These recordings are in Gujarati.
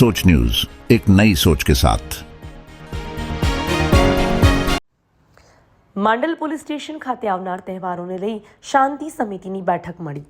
सोच न्यूज एक नई सोच के साथ માંડલ પોલીસ સ્ટેશન ખાતે આવનાર તહેવારોને લઈ શાંતિ સમિતિની બેઠક મળી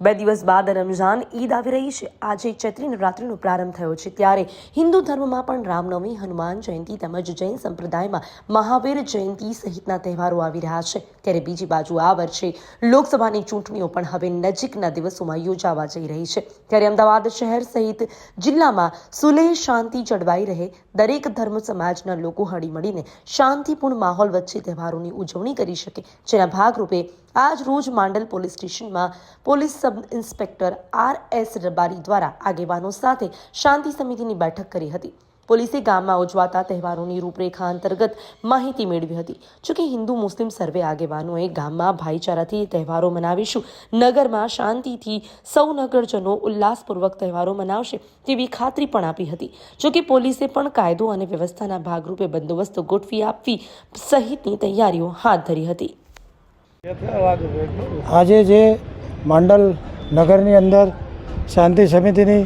બે દિવસ બાદ રમઝાન ઈદ આવી રહી છે. આજે ચૈત્રી નવરાત્રિનો પ્રારંભ થયો છે. ત્યારે હિન્દુ ધર્મમાં પણ રામનવમી, હનુમાન જયંતિ તેમજ જૈન સંપ્રદાયમાં મહાવીર જયંતિ સહિતના તહેવારો આવી રહ્યા છે. ત્યારે બીજી બાજુ આ વર્ષે લોકસભાની ચૂંટણીઓ પણ હવે નજીકના દિવસોમાં યોજાવા જઈ રહી છે. ત્યારે અમદાવાદ શહેર સહિત જિલ્લામાં સુલેહ શાંતિ જળવાઈ રહે દરેક ધર્મ સમાજના લોકો હળીમળીને શાંતિપૂર્ણ માહોલ વચ્ચે તહેવારોની ઉજવણી કરી શકે. જેના ભાગરૂપે આજ રોજ માંડલ પોલીસ સ્ટેશનમાં police sub inspector R S Rabari દ્વારા આગેવાનો સાથે શાંતિ સમિતિની બેઠક કરી હતી. પોલીસે ગામમાં ઉજવાતા તહેવારોની રૂપરેખા અંતર્ગત માહિતી મેળવી હતી. જોકે હિન્દુ મુસ્લિમ સર્વે આગેવાનોએ ગામમાં ભાઈચારાથી તહેવારો મનાવીશું. નગરમાં શાંતિથી સૌ નગરજનો ઉલ્લાસપૂર્વક તહેવારો મનાવશે તેવી ખાતરી પણ આપી હતી. જોકે પોલીસે પણ કાયદો અને વ્યવસ્થાના ભાગરૂપે બંદોબસ્ત ગોઠવી આપવી સહિતની તૈયારીઓ હાથ ધરી હતી. આજે જે માંડલ નગરની અંદર શાંતિ સમિતિની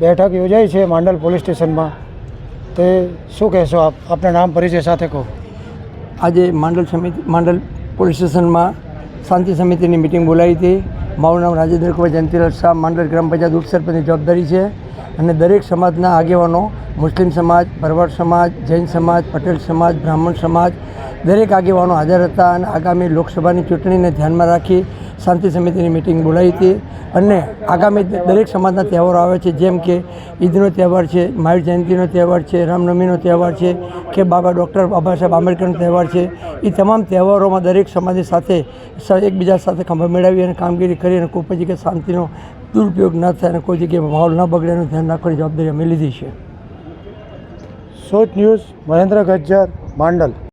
બેઠક યોજાઈ છે માંડલ પોલીસ સ્ટેશનમાં તે શું કહેશો આપ? આપના નામ પરિચય સાથે કહો. આજે માંડલ સમિતિ માંડલ પોલીસ સ્ટેશનમાં શાંતિ સમિતિની મિટિંગ બોલાવી હતી. મારું નામ રાજેન્દ્ર કુમાર જયંતિલાલ શાહ, માંડલ ગ્રામ પંચાયત ઉપસરપંચની જવાબદારી છે. અને દરેક સમાજના આગેવાનો, મુસ્લિમ સમાજ, ભરવાડ સમાજ, જૈન સમાજ, પટેલ સમાજ, બ્રાહ્મણ સમાજ, દરેક આગેવાનો હાજર હતા અને આગામી લોકસભાની ચૂંટણીને ધ્યાનમાં રાખી શાંતિ સમિતિની મિટિંગ બોલાવી હતી અને આગામી દરેક સમાજના તહેવારો આવે છે. જેમ કે ઈદનો તહેવાર છે મહાવીર જયંતિનો તહેવાર છે, રામનવમીનો તહેવાર છે કે બાબા ડૉક્ટર બાબા સાહેબ આંબેડકરનો તહેવાર છે. એ તમામ તહેવારોમાં દરેક સમાજની સાથે એકબીજા સાથે ખંભા મેળવી અને કામગીરી કરી અને કોઈ જગ્યાએ શાંતિનો દુરુપયોગ ન થાય અને કોઈ જગ્યાએ માહોલ ન બગડે એનું ધ્યાન રાખવાની જવાબદારી અમે લીધી છે. સોચ ન્યૂઝ મહેન્દ્ર ગજ્જર, માંડલ.